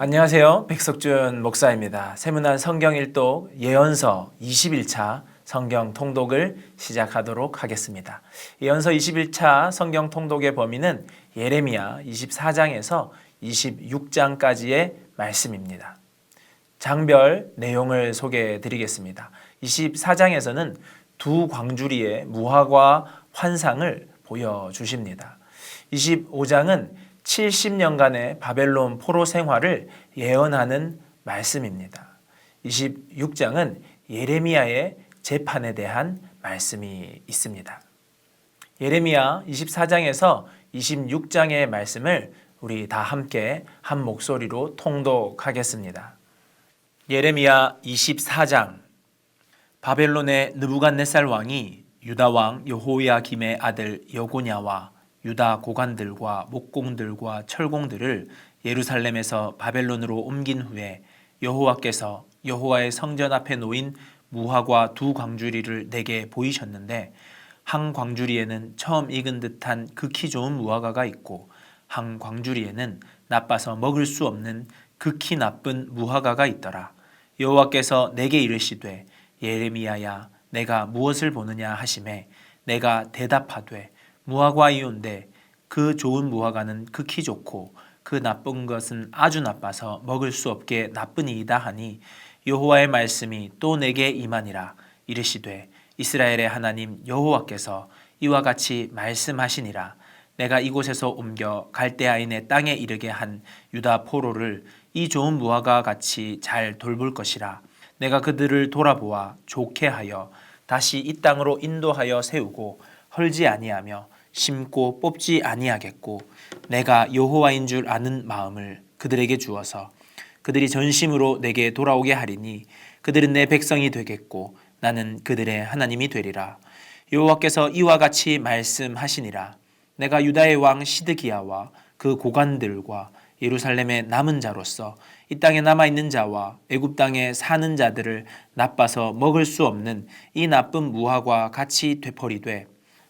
안녕하세요. 백석준 목사입니다. 세문안 성경 일독 예언서 21차 성경 통독을 시작하도록 하겠습니다. 예언서 21차 성경 통독의 범위는 예레미야 24장에서 26장까지의 말씀입니다. 장별 내용을 소개해 드리겠습니다. 24장에서는 두 광주리의 무화과 환상을 보여주십니다. 25장은 70년간의 바벨론 포로 생활을 예언하는 말씀입니다. 26장은 예레미야의 재판에 대한 말씀이 있습니다. 예레미야 24장에서 26장의 말씀을 우리 다 함께 한 목소리로 통독하겠습니다. 예레미야 24장 바벨론의 느부갓네살 왕이 유다 왕 여호야김의 아들 여고냐와 유다 고관들과 목공들과 철공들을 예루살렘에서 바벨론으로 옮긴 후에 여호와께서 여호와의 성전 앞에 놓인 무화과 두 광주리를 내게 보이셨는데 한 광주리에는 처음 익은 듯한 극히 좋은 무화과가 있고 한 광주리에는 나빠서 먹을 수 없는 극히 나쁜 무화과가 있더라. 여호와께서 내게 이르시되 예레미야야 내가 무엇을 보느냐 하심에 내가 대답하되 무화과이온데 그 좋은 무화과는 극히 좋고 그 나쁜 것은 아주 나빠서 먹을 수 없게 나쁘니이다 하니 여호와의 말씀이 또 내게 임하니라 이르시되 이스라엘의 하나님 여호와께서 이와 같이 말씀하시니라. 내가 이곳에서 옮겨 갈대아인의 땅에 이르게 한 유다 포로를 이 좋은 무화과 같이 잘 돌볼 것이라. 내가 그들을 돌아보아 좋게 하여 다시 이 땅으로 인도하여 세우고 헐지 아니하며 심고 뽑지 아니하겠고 내가 여호와인 줄 아는 마음을 그들에게 주어서 그들이 전심으로 내게 돌아오게 하리니 그들은 내 백성이 되겠고 나는 그들의 하나님이 되리라. 여호와께서 이와 같이 말씀하시니라. 내가 유다의 왕 시드기야와 그 고관들과 예루살렘의 남은 자로서 이 땅에 남아 있는 자와 애굽 땅에 사는 자들을 나빠서 먹을 수 없는 이 나쁜 무화과 같이 되버리되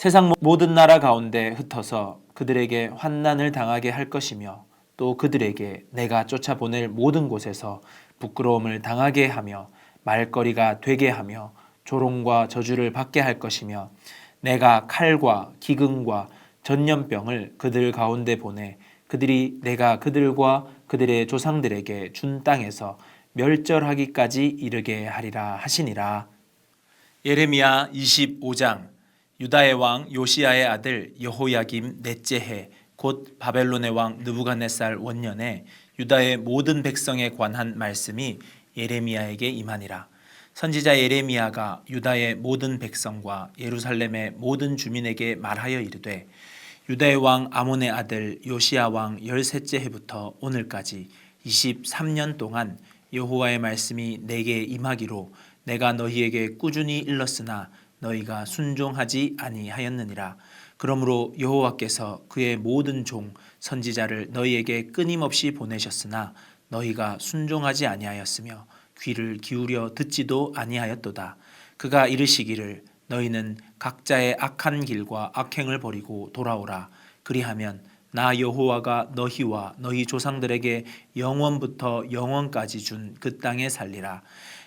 세상 모든 나라 가운데 흩어서 그들에게 환난을 당하게 할 것이며 또 그들에게 내가 쫓아보낼 모든 곳에서 부끄러움을 당하게 하며 말거리가 되게 하며 조롱과 저주를 받게 할 것이며 내가 칼과 기근과 전염병을 그들 가운데 보내 그들이 내가 그들과 그들의 조상들에게 준 땅에서 멸절하기까지 이르게 하리라 하시니라. 예레미야 25장 유다의 왕 요시야의 아들 여호야김 넷째 해 곧 바벨론의 왕 느부갓네살 원년에 유다의 모든 백성에 관한 말씀이 예레미야에게 임하니라. 선지자 예레미야가 유다의 모든 백성과 예루살렘의 모든 주민에게 말하여 이르되 유다의 왕 아몬의 아들 요시야 왕 열셋째 해부터 오늘까지 23년 동안 여호와의 말씀이 내게 임하기로 내가 너희에게 꾸준히 일렀으나 너희가 순종하지 아니하였느니라. 그러므로 여호와께서 그의 모든 종 선지자를 너희에게 끊임없이 보내셨으나 너희가 순종하지 아니하였으며 귀를 기울여 듣지도 아니하였도다. 그가 이르시기를 너희는 각자의 악한 길과 악행을 버리고 돌아오라. 그리하면 나 여호와가 너희와 너희 조상들에게 영원부터 영원까지 준 그 땅에 살리라.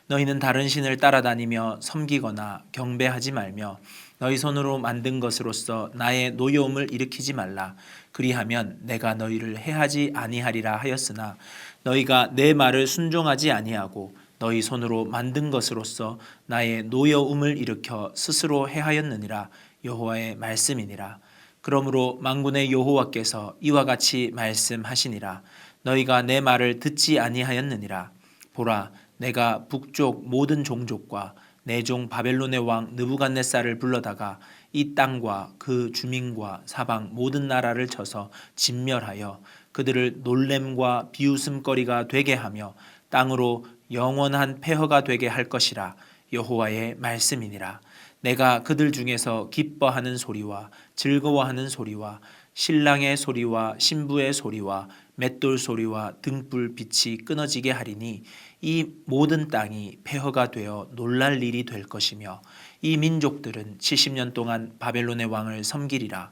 너희는 다른 신을 따라다니며 섬기거나 경배하지 말며 너희 손으로 만든 것으로서 나의 노여움을 일으키지 말라. 그리하면 내가 너희를 해하지 아니하리라 하였으나 너희가 내 말을 순종하지 아니하고 너희 손으로 만든 것으로서 나의 노여움을 일으켜 스스로 해하였느니라 여호와의 말씀이니라. 그러므로 만군의 여호와께서 이와 같이 말씀하시니라. 너희가 내 말을 듣지 아니하였느니라. 보라, 내가 북쪽 모든 종족과 내종 바벨론의 왕 느부갓네살을 불러다가 이 땅과 그 주민과 사방 모든 나라를 쳐서 진멸하여 그들을 놀램과 비웃음거리가 되게 하며 땅으로 영원한 폐허가 되게 할 것이라 여호와의 말씀이니라. 내가 그들 중에서 기뻐하는 소리와 즐거워하는 소리와 신랑의 소리와 신부의 소리와 맷돌 소리와 등불 빛이 끊어지게 하리니 이 모든 땅이 폐허가 되어 놀랄 일이 될 것이며 이 민족들은 70년 동안 바벨론의 왕을 섬기리라.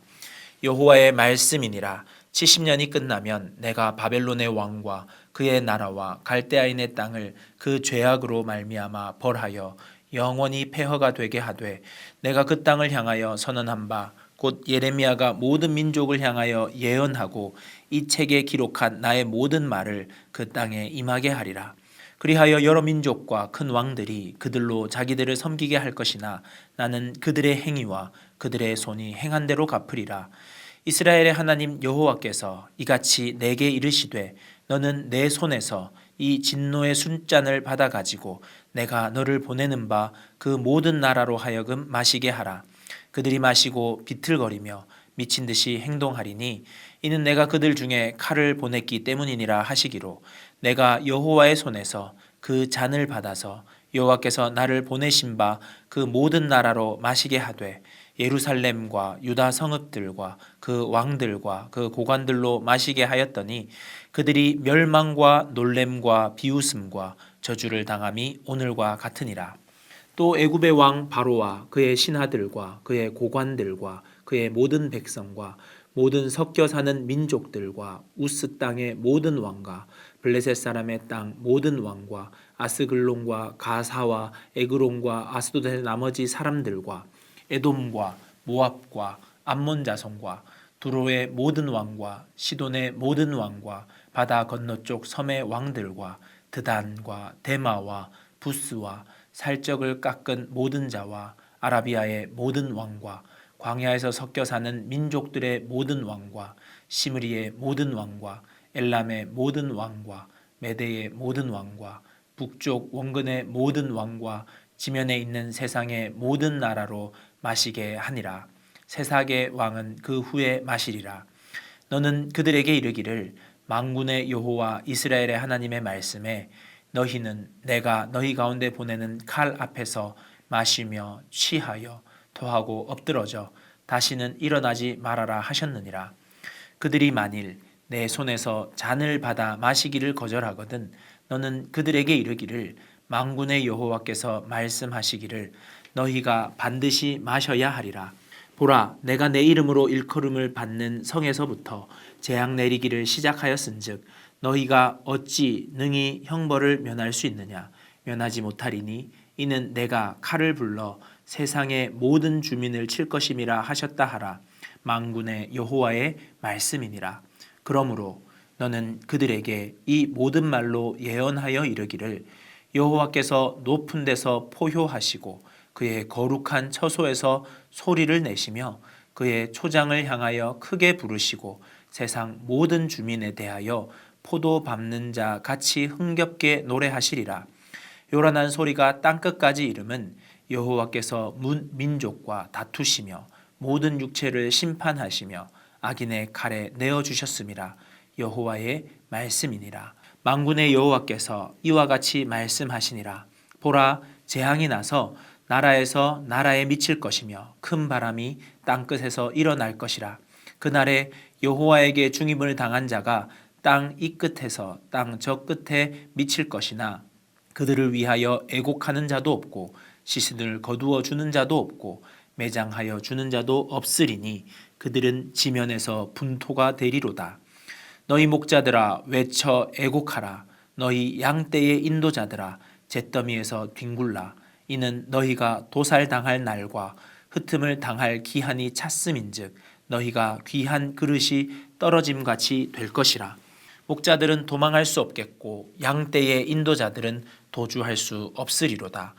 여호와의 말씀이니라. 70년이 끝나면 내가 바벨론의 왕과 그의 나라와 갈대아인의 땅을 그 죄악으로 말미암아 벌하여 영원히 폐허가 되게 하되 내가 그 땅을 향하여 선언한 바 곧 예레미야가 모든 민족을 향하여 예언하고 이 책에 기록한 나의 모든 말을 그 땅에 임하게 하리라. 그리하여 여러 민족과 큰 왕들이 그들로 자기들을 섬기게 할 것이나 나는 그들의 행위와 그들의 손이 행한 대로 갚으리라. 이스라엘의 하나님 여호와께서 이같이 내게 이르시되 너는 내 손에서 이 진노의 순잔을 받아 가지고 내가 너를 보내는 바 그 모든 나라로 하여금 마시게 하라. 그들이 마시고 비틀거리며 미친 듯이 행동하리니 이는 내가 그들 중에 칼을 보냈기 때문이니라 하시기로 내가 여호와의 손에서 그 잔을 받아서 여호와께서 나를 보내신 바 그 모든 나라로 마시게 하되 예루살렘과 유다 성읍들과 그 왕들과 그 고관들로 마시게 하였더니 그들이 멸망과 놀램과 비웃음과 저주를 당함이 오늘과 같으니라. 또 애굽의 왕 바로와 그의 신하들과 그의 고관들과 그의 모든 백성과 모든 섞여 사는 민족들과 우스 땅의 모든 왕과 블레셋 사람의 땅 모든 왕과 아스글론과 가사와 에그론과 아스도델 나머지 사람들과 에돔과 모압과 암몬 자손과 두로의 모든 왕과 시돈의 모든 왕과 바다 건너쪽 섬의 왕들과 드단과 데마와 부스와 살적을 깎은 모든 자와 아라비아의 모든 왕과 광야에서 섞여 사는 민족들의 모든 왕과 시므리의 모든 왕과 엘람의 모든 왕과 메대의 모든 왕과 북쪽 원근의 모든 왕과 지면에 있는 세상의 모든 나라로 마시게 하니라. 세삭의 왕은 그 후에 마시리라. 너는 그들에게 이르기를 망군의 여호와 이스라엘의 하나님의 말씀에 너희는 내가 너희 가운데 보내는 칼 앞에서 마시며 취하여 토하고 엎드러져 다시는 일어나지 말아라 하셨느니라. 그들이 만일 내 손에서 잔을 받아 마시기를 거절하거든 너는 그들에게 이르기를 망군의 여호와께서 말씀하시기를 너희가 반드시 마셔야 하리라. 보라, 내가 내 이름으로 일컬음을 받는 성에서부터 재앙 내리기를 시작하였은즉 너희가 어찌 능히 형벌을 면할 수 있느냐? 면하지 못하리니 이는 내가 칼을 불러 세상의 모든 주민을 칠 것임이라 하셨다 하라. 망군의 여호와의 말씀이니라. 그러므로 너는 그들에게 이 모든 말로 예언하여 이르기를 여호와께서 높은 데서 포효하시고 그의 거룩한 처소에서 소리를 내시며 그의 초장을 향하여 크게 부르시고 세상 모든 주민에 대하여 포도 밟는 자 같이 흥겹게 노래하시리라. 요란한 소리가 땅 끝까지 이름은 여호와께서 문 민족과 다투시며 모든 육체를 심판하시며 악인의 칼에 내어 주셨음이라 여호와의 말씀이니라. 망군의 여호와께서 이와 같이 말씀하시니라. 보라 재앙이 나서 나라에서 나라에 미칠 것이며 큰 바람이 땅 끝에서 일어날 것이라. 그날에 여호와에게 중임을 당한 자가 땅 이 끝에서 땅 저 끝에 미칠 것이나 그들을 위하여 애곡하는 자도 없고 시신을 거두어 주는 자도 없고 매장하여 주는 자도 없으리니 그들은 지면에서 분토가 되리로다. 너희 목자들아 외쳐 애곡하라. 너희 양떼의 인도자들아 잿더미에서 뒹굴라. 이는 너희가 도살당할 날과 흩음을 당할 기한이 찼음인즉 너희가 귀한 그릇이 떨어짐 같이 될 것이라. 목자들은 도망할 수 없겠고 양떼의 인도자들은 도주할 수 없으리로다.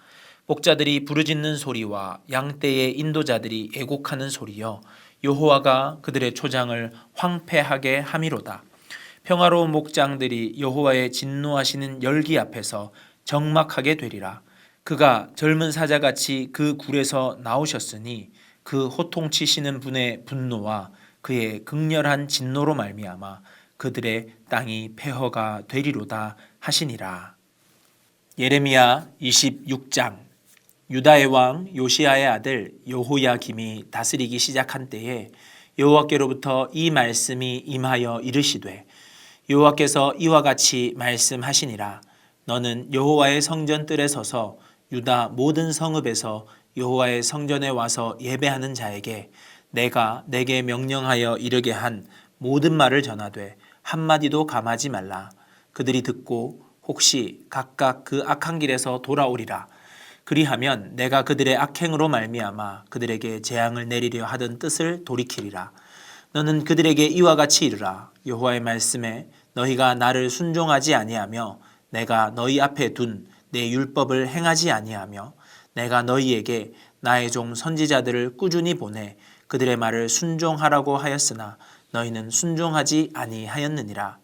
목자들이 부르짖는 소리와 양떼의 인도자들이 애곡하는 소리여 여호와가 그들의 초장을 황폐하게 함이로다. 평화로운 목장들이 여호와의 진노하시는 열기 앞에서 적막하게 되리라. 그가 젊은 사자같이 그 굴에서 나오셨으니 그 호통치시는 분의 분노와 그의 극렬한 진노로 말미암아 그들의 땅이 폐허가 되리로다 하시니라. 예레미야 26장 유다의 왕 요시아의 아들 여호야김이 다스리기 시작한 때에 여호와께로부터 이 말씀이 임하여 이르시되 여호와께서 이와 같이 말씀하시니라 너는 여호와의 성전 뜰에 서서 유다 모든 성읍에서 여호와의 성전에 와서 예배하는 자에게 내가 내게 명령하여 이르게 한 모든 말을 전하되 한마디도 감하지 말라. 그들이 듣고 혹시 각각 그 악한 길에서 돌아오리라. 그리하면 내가 그들의 악행으로 말미암아 그들에게 재앙을 내리려 하던 뜻을 돌이키리라. 너는 그들에게 이와 같이 이르라. 여호와의 말씀에 너희가 나를 순종하지 아니하며 내가 너희 앞에 둔 내 율법을 행하지 아니하며 내가 너희에게 나의 종 선지자들을 꾸준히 보내 그들의 말을 순종하라고 하였으나 너희는 순종하지 아니하였느니라.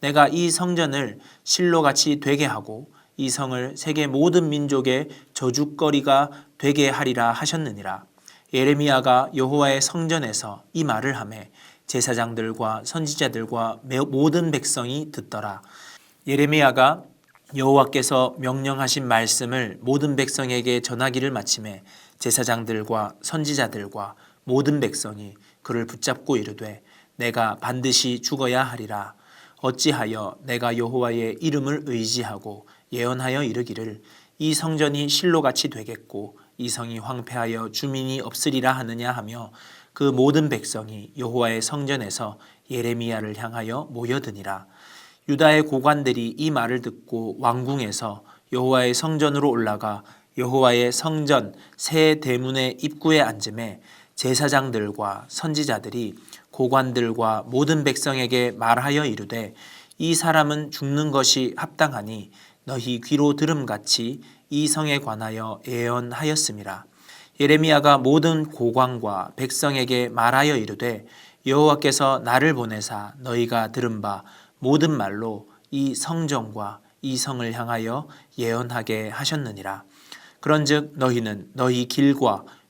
내가 이 성전을 실로같이 되게 하고 이 성을 세계 모든 민족의 저주거리가 되게 하리라 하셨느니라. 예레미야가 여호와의 성전에서 이 말을 하매 제사장들과 선지자들과 모든 백성이 듣더라. 예레미야가 여호와께서 명령하신 말씀을 모든 백성에게 전하기를 마침에 제사장들과 선지자들과 모든 백성이 그를 붙잡고 이르되 내가 반드시 죽어야 하리라. 어찌하여 내가 여호와의 이름을 의지하고 예언하여 이르기를 이 성전이 실로같이 되겠고 이 성이 황폐하여 주민이 없으리라 하느냐 하며 그 모든 백성이 여호와의 성전에서 예레미야를 향하여 모여드니라. 유다의 고관들이 이 말을 듣고 왕궁에서 여호와의 성전으로 올라가 여호와의 성전 새 대문의 입구에 앉음에 제사장들과 선지자들이 고관들과 모든 백성에게 말하여 이르되 이 사람은 죽는 것이 합당하니 너희 귀로 들음같이 이 성에 관하여 예언하였음이라 예레미야가 모든 고관과 백성에게 말하여 이르되 여호와께서 나를 보내사 너희가 들은 바 모든 말로 이 성전과 이 성을 향하여 예언하게 하셨느니라. 그런즉 너희는 너희 길과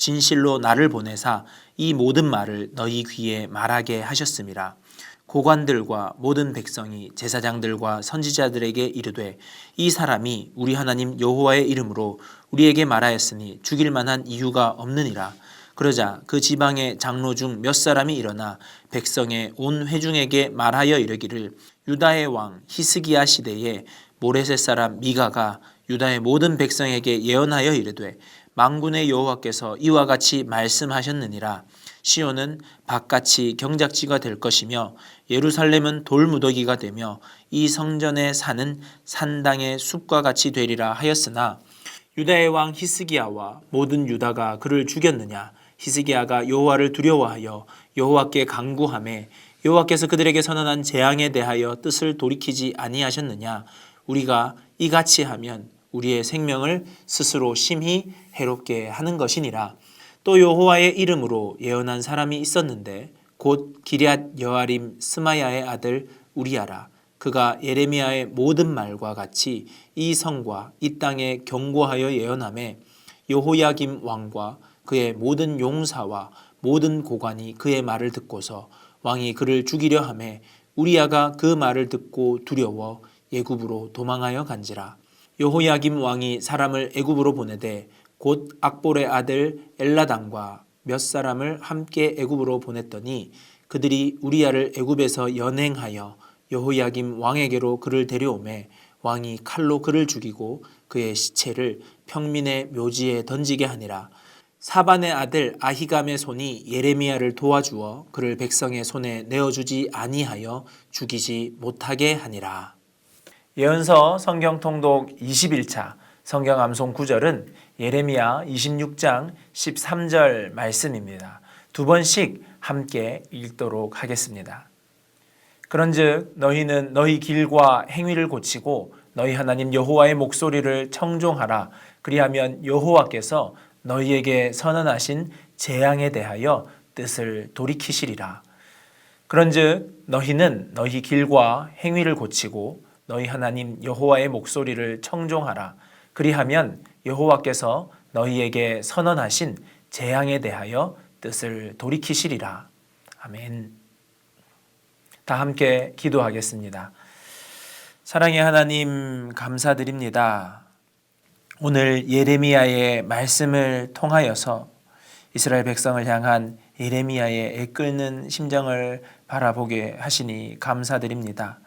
진실로 나를 보내사 이 모든 말을 너희 귀에 말하게 하셨음이라. 고관들과 모든 백성이 제사장들과 선지자들에게 이르되 이 사람이 우리 하나님 여호와의 이름으로 우리에게 말하였으니 죽일 만한 이유가 없느니라. 그러자 그 지방의 장로 중 몇 사람이 일어나 백성의 온 회중에게 말하여 이르기를 유다의 왕 히스기야 시대에 모레셋 사람 미가가 유다의 모든 백성에게 예언하여 이르되 망군의 여호와께서 이와 같이 말씀하셨느니라. 시온은 바깥이 경작지가 될 것이며 예루살렘은 돌무더기가 되며 이 성전의 산은 산당의 숲과 같이 되리라 하였으나 유다의 왕 히스기야와 모든 유다가 그를 죽였느냐? 히스기야가 여호와를 두려워하여 여호와께 강구함에 여호와께서 그들에게 선언한 재앙에 대하여 뜻을 돌이키지 아니하셨느냐? 우리가 이같이 하면 우리의 생명을 스스로 심히 해롭게 하는 것이니라. 또 여호와의 이름으로 예언한 사람이 있었는데 곧 기럇 여아림 스마야의 아들 우리야라. 그가 예레미야의 모든 말과 같이 이 성과 이 땅에 경고하여 예언함에 여호야김 왕과 그의 모든 용사와 모든 고관이 그의 말을 듣고서 왕이 그를 죽이려 함에 우리야가 그 말을 듣고 두려워 예굽으로 도망하여 간지라 여호야김 왕이 사람을 애굽으로 보내되 곧 악볼의 아들 엘라당과 몇 사람을 함께 애굽으로 보냈더니 그들이 우리야를 애굽에서 연행하여 여호야김 왕에게로 그를 데려오매 왕이 칼로 그를 죽이고 그의 시체를 평민의 묘지에 던지게 하니라 사반의 아들 아히감의 손이 예레미야를 도와주어 그를 백성의 손에 내어주지 아니하여 죽이지 못하게 하니라. 예언서 성경 통독 21차 성경 암송 구절은 예레미야 26장 13절 말씀입니다. 두 번씩 함께 읽도록 하겠습니다. 그런즉 너희는 너희 길과 행위를 고치고 너희 하나님 여호와의 목소리를 청종하라. 그리하면 여호와께서 너희에게 선언하신 재앙에 대하여 뜻을 돌이키시리라. 그런즉 너희는 너희 길과 행위를 고치고 너희 하나님 여호와의 목소리를 청종하라. 그리하면 여호와께서 너희에게 선언하신 재앙에 대하여 뜻을 돌이키시리라. 아멘. 다 함께 기도하겠습니다. 사랑의 하나님 감사드립니다. 오늘 예레미야의 말씀을 통하여서 이스라엘 백성을 향한 예레미야의 애끓는 심정을 바라보게 하시니 감사드립니다.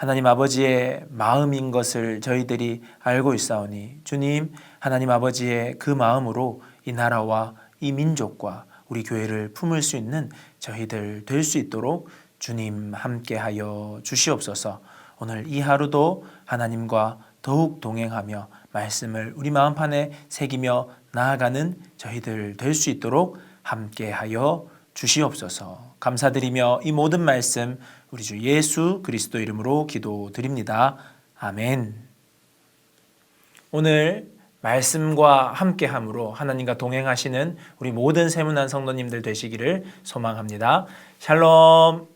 하나님 아버지의 마음인 것을 저희들이 알고 있사오니 주님 하나님 아버지의 그 마음으로 이 나라와 이 민족과 우리 교회를 품을 수 있는 저희들 될 수 있도록 주님 함께하여 주시옵소서. 오늘 이 하루도 하나님과 더욱 동행하며 말씀을 우리 마음판에 새기며 나아가는 저희들 될 수 있도록 함께하여 주시옵소서. 감사드리며 이 모든 말씀 우리 주 예수 그리스도 이름으로 기도드립니다. 아멘. 오늘 말씀과 함께 함으로 하나님과 동행하시는 우리 모든 세문난 성도님들 되시기를 소망합니다. 샬롬.